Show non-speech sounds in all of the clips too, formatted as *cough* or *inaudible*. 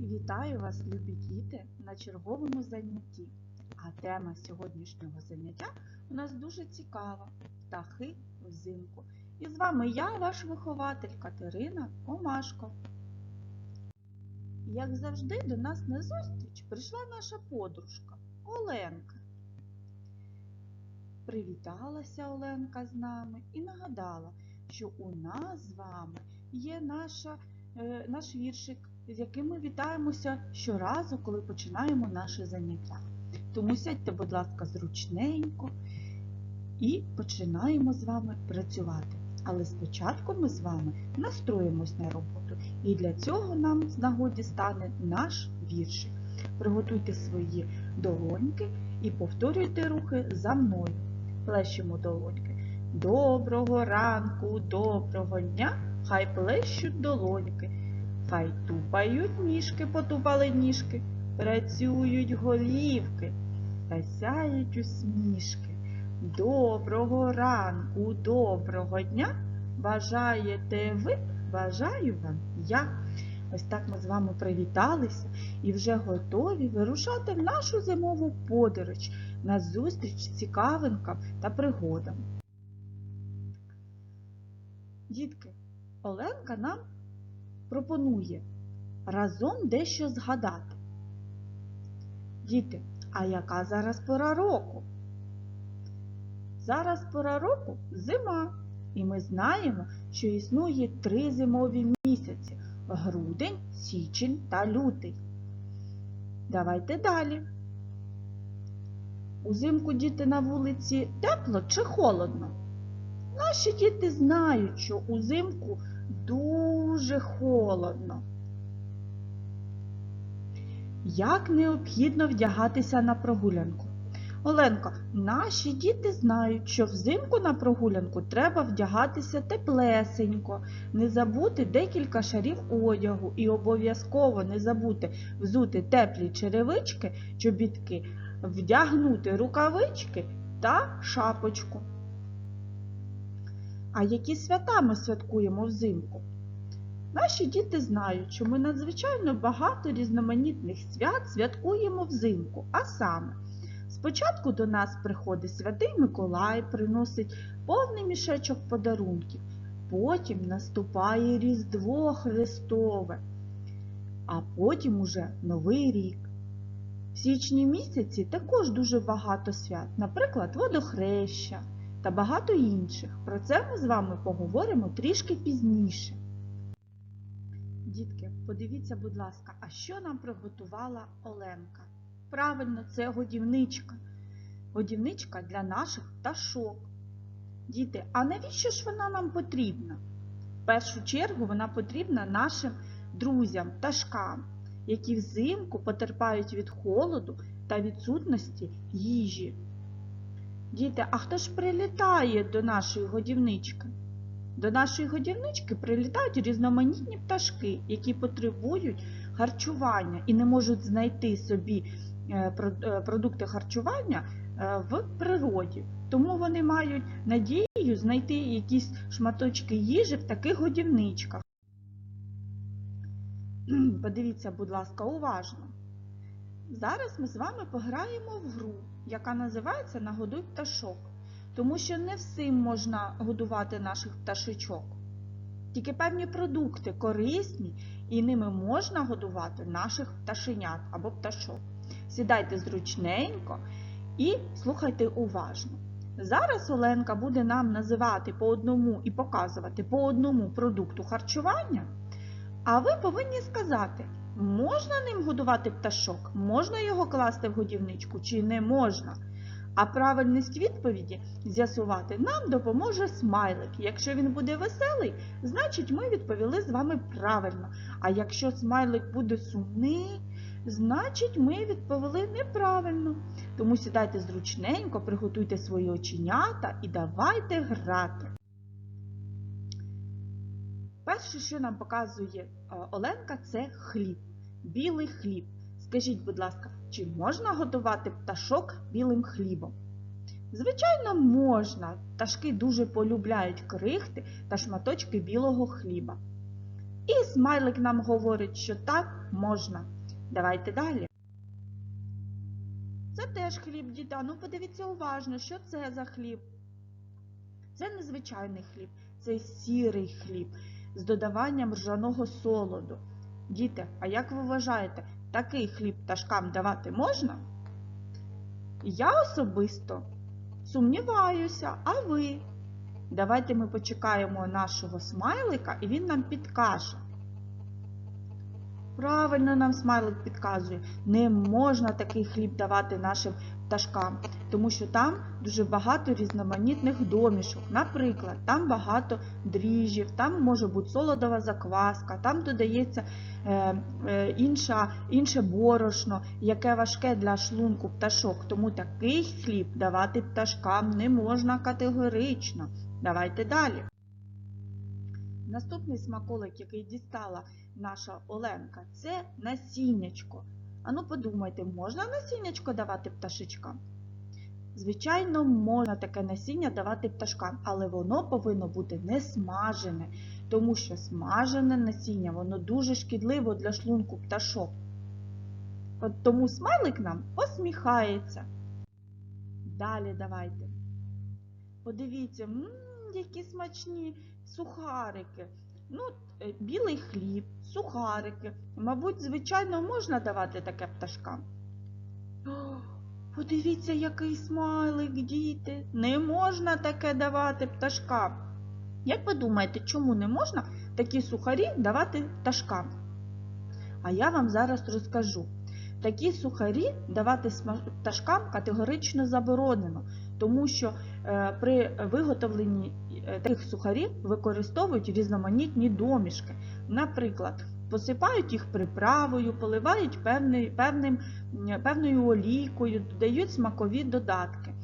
Вітаю вас, любі діти, на черговому занятті. А тема сьогоднішнього заняття у нас дуже цікава птахи взимку. І з вами я, ваш вихователь Катерина Омашко. Як завжди, до нас на зустріч прийшла наша подружка Оленка. Привіталася Оленка з нами і нагадала, що у нас з вами є наша, е, наш віршик, з яким ми вітаємося щоразу, коли починаємо наше заняття. Тому сядьте, будь ласка, зручненько і починаємо з вами працювати. Але спочатку ми з вами настроїмось на роботу. І для цього нам з нагоді стане наш віршик. Приготуйте свої долоньки і повторюйте рухи за мною. Плещемо долоньки. Доброго ранку, доброго дня, хай плещуть долоньки. Хай тупають ніжки, потупали ніжки, працюють голівки та сяють усмішки. Доброго ранку, доброго дня. Бажаєте ви, бажаю вам я. Ось так ми з вами привіталися і вже готові вирушати в нашу зимову подорож на зустріч цікавинкам та пригодам. Дітки, Оленка нам пропонує разом дещо згадати. Діти, а яка зараз пора року? Зараз пора року зима, і ми знаємо, що існує три зимові місяці грудень, січень та лютий. Давайте далі. Узимку діти на вулиці тепло чи холодно? Наші діти знають, що узимку дуже холодно. Як необхідно вдягатися на прогулянку? Оленко, наші діти знають, що взимку на прогулянку треба вдягатися теплесенько, не забути декілька шарів одягу і обов'язково не забути взути теплі черевички, чобітки, вдягнути рукавички та шапочку. А які свята ми святкуємо взимку? Наші діти знають, що ми надзвичайно багато різноманітних свят святкуємо взимку, а саме, спочатку до нас приходить святий Миколай, приносить повний мішечок подарунків, потім наступає Різдво Христове, а потім уже Новий рік. В січні місяці також дуже багато свят, наприклад, водохреща та багато інших. Про це ми з вами поговоримо трішки пізніше. Дітки, подивіться, будь ласка, а що нам приготувала Оленка? Правильно, це годівничка. Годівничка для наших пташок. Діти, а навіщо ж вона нам потрібна? В першу чергу вона потрібна нашим друзям, пташкам, які взимку потерпають від холоду та відсутності їжі. Діти, а хто ж прилітає до нашої годівнички? До нашої годівнички прилітають різноманітні пташки, які потребують харчування і не можуть знайти собі продукти харчування в природі. Тому вони мають надію знайти якісь шматочки їжі в таких годівничках. *clears throat* Подивіться, будь ласка, уважно. Зараз ми з вами пограємо в гру, яка називається Нагодуй пташок тому що не всім можна годувати наших пташечок. Тільки певні продукти корисні і ними можна годувати наших пташенят або пташок. Сідайте зручненько і слухайте уважно. Зараз Оленка буде нам називати по одному і показувати по одному продукту харчування, а ви повинні сказати, можна ним годувати пташок, можна його класти в годівничку чи не можна. А правильність відповіді з'ясувати нам допоможе смайлик. Якщо він буде веселий, значить ми відповіли з вами правильно. А якщо смайлик буде сумний, значить ми відповіли неправильно. Тому сідайте зручненько, приготуйте свої оченята і давайте грати. Перше, що нам показує Оленка, це хліб, білий хліб. Скажіть, будь ласка, чи можна готувати пташок білим хлібом? Звичайно, можна. Пташки дуже полюбляють крихти та шматочки білого хліба. І смайлик нам говорить, що так можна. Давайте далі. Це теж хліб, діта. Ну подивіться уважно, що це за хліб. Це незвичайний хліб, це сірий хліб з додаванням ржаного солоду. Діти, а як ви вважаєте, такий хліб пташкам давати можна? Я особисто сумніваюся, а ви? Давайте ми почекаємо нашого смайлика і він нам підкаже. Правильно нам смайлик підказує, не можна такий хліб давати нашим пташкам, тому що там дуже багато різноманітних домішок. Наприклад, там багато дріжджів, там може бути солодова закваска, там додається е, е, інша, інше борошно, яке важке для шлунку пташок. Тому такий хліб давати пташкам не можна категорично. Давайте далі. Наступний смаколик, який дістала наша Оленка, це насіннячко. Ану подумайте, можна насіннячко давати пташечкам? Звичайно, можна таке насіння давати пташкам, але воно повинно бути не смажене, тому що смажене насіння воно дуже шкідливо для шлунку пташок. От тому смайлик нам посміхається. Далі давайте. Подивіться, м, які смачні сухарики. Ну, е, білий хліб, сухарики. Мабуть, звичайно, можна давати таке пташкам. Подивіться, який смайлик, діти. Не можна таке давати пташкам. Як ви думаєте, чому не можна такі сухарі давати пташкам? А я вам зараз розкажу. Такі сухарі давати пташкам категорично заборонено, тому що е, при виготовленні таких сухарів використовують різноманітні домішки. Наприклад, посипають їх приправою, поливають певний, певним, певною олійкою, додають смакові додатки.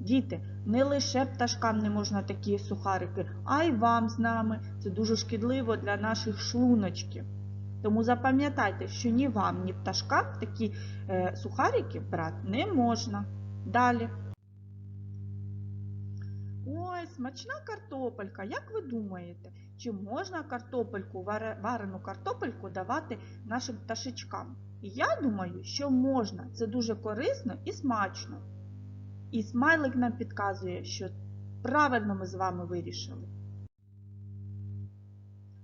Діти, не лише пташкам не можна такі сухарики, а й вам з нами. Це дуже шкідливо для наших шлуночків. Тому запам'ятайте, що ні вам, ні пташкам такі е, сухарики брати не можна. Далі. Ой, смачна картопелька. Як ви думаєте, чи можна картопельку, варену картопельку давати нашим пташечкам? Я думаю, що можна. Це дуже корисно і смачно. І смайлик нам підказує, що правильно ми з вами вирішили.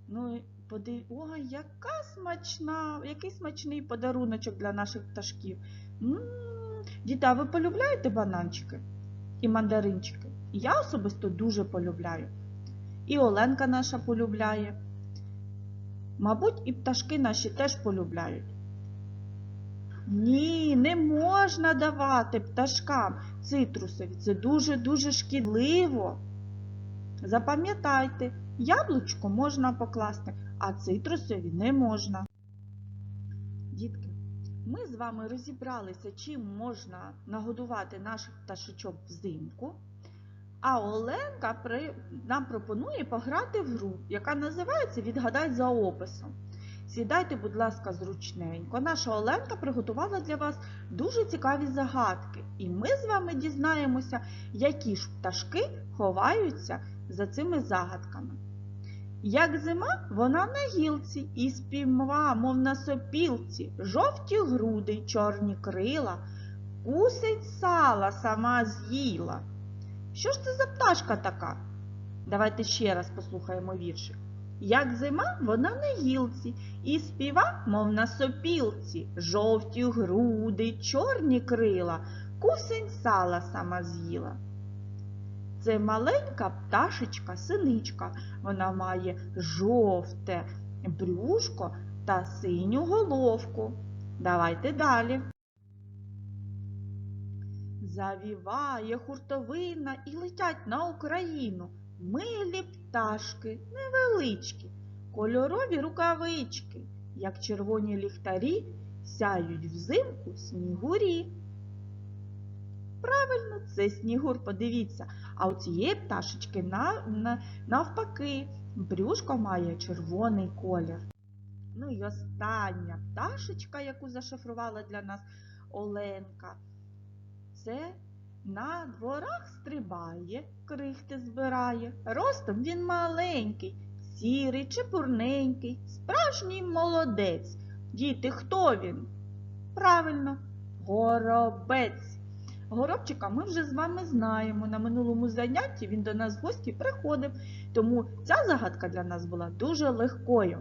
Ну і подив... Ой, яка смачна, який смачний подаруночок для наших пташків. м Діти, а ви полюбляєте бананчики і мандаринчики? Я особисто дуже полюбляю. І Оленка наша полюбляє. Мабуть, і пташки наші теж полюбляють. Ні, не можна давати пташкам цитрусові. Це дуже-дуже шкідливо. Запам'ятайте, яблучко можна покласти, а цитрусові не можна. Дітки, ми з вами розібралися, чим можна нагодувати наших пташечок взимку. А Оленка при... нам пропонує пограти в гру, яка називається Відгадай за описом. Сідайте, будь ласка, зручненько. Наша Оленка приготувала для вас дуже цікаві загадки. І ми з вами дізнаємося, які ж пташки ховаються за цими загадками. Як зима, вона на гілці і співма, мов на сопілці, жовті груди, чорні крила, кусень сала сама з'їла. Що ж це за пташка така? Давайте ще раз послухаємо віршик. Як зима, вона на гілці, і співа, мов на сопілці, жовті груди, чорні крила, кусень сала сама з'їла. Це маленька пташечка, синичка. Вона має жовте брюшко та синю головку. Давайте далі. Завіває хуртовина і летять на Україну. Милі пташки, невеличкі, кольорові рукавички, як червоні ліхтарі, сяють взимку снігурі. Правильно, це снігур, подивіться. А у цієї пташечки на, на, навпаки, брюшко має червоний колір. Ну і остання пташечка, яку зашифрувала для нас Оленка, це на дворах стрибає, крихти збирає. Ростом він маленький, сірий, чепурненький, справжній молодець. Діти, хто він? Правильно, горобець. Горобчика ми вже з вами знаємо. На минулому занятті він до нас в гості приходив, тому ця загадка для нас була дуже легкою.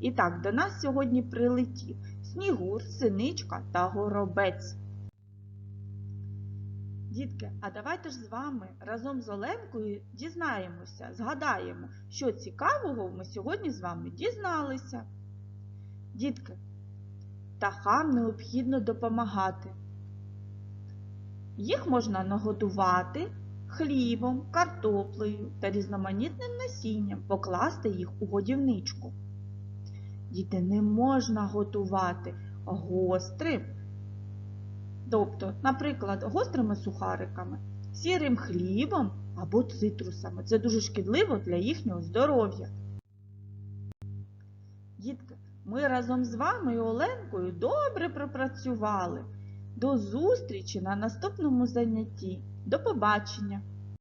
І так, до нас сьогодні прилетів снігур, синичка та горобець. Дітки, а давайте ж з вами разом з Оленкою дізнаємося, згадаємо, що цікавого ми сьогодні з вами дізналися. Дітки, птахам необхідно допомагати. Їх можна нагодувати хлібом, картоплею та різноманітним насінням, покласти їх у годівничку. Діти не можна готувати гострим, тобто, наприклад, гострими сухариками, сірим хлібом або цитрусами. Це дуже шкідливо для їхнього здоров'я. Дітки, ми разом з вами і Оленкою добре пропрацювали. До зустрічі на наступному занятті. До побачення!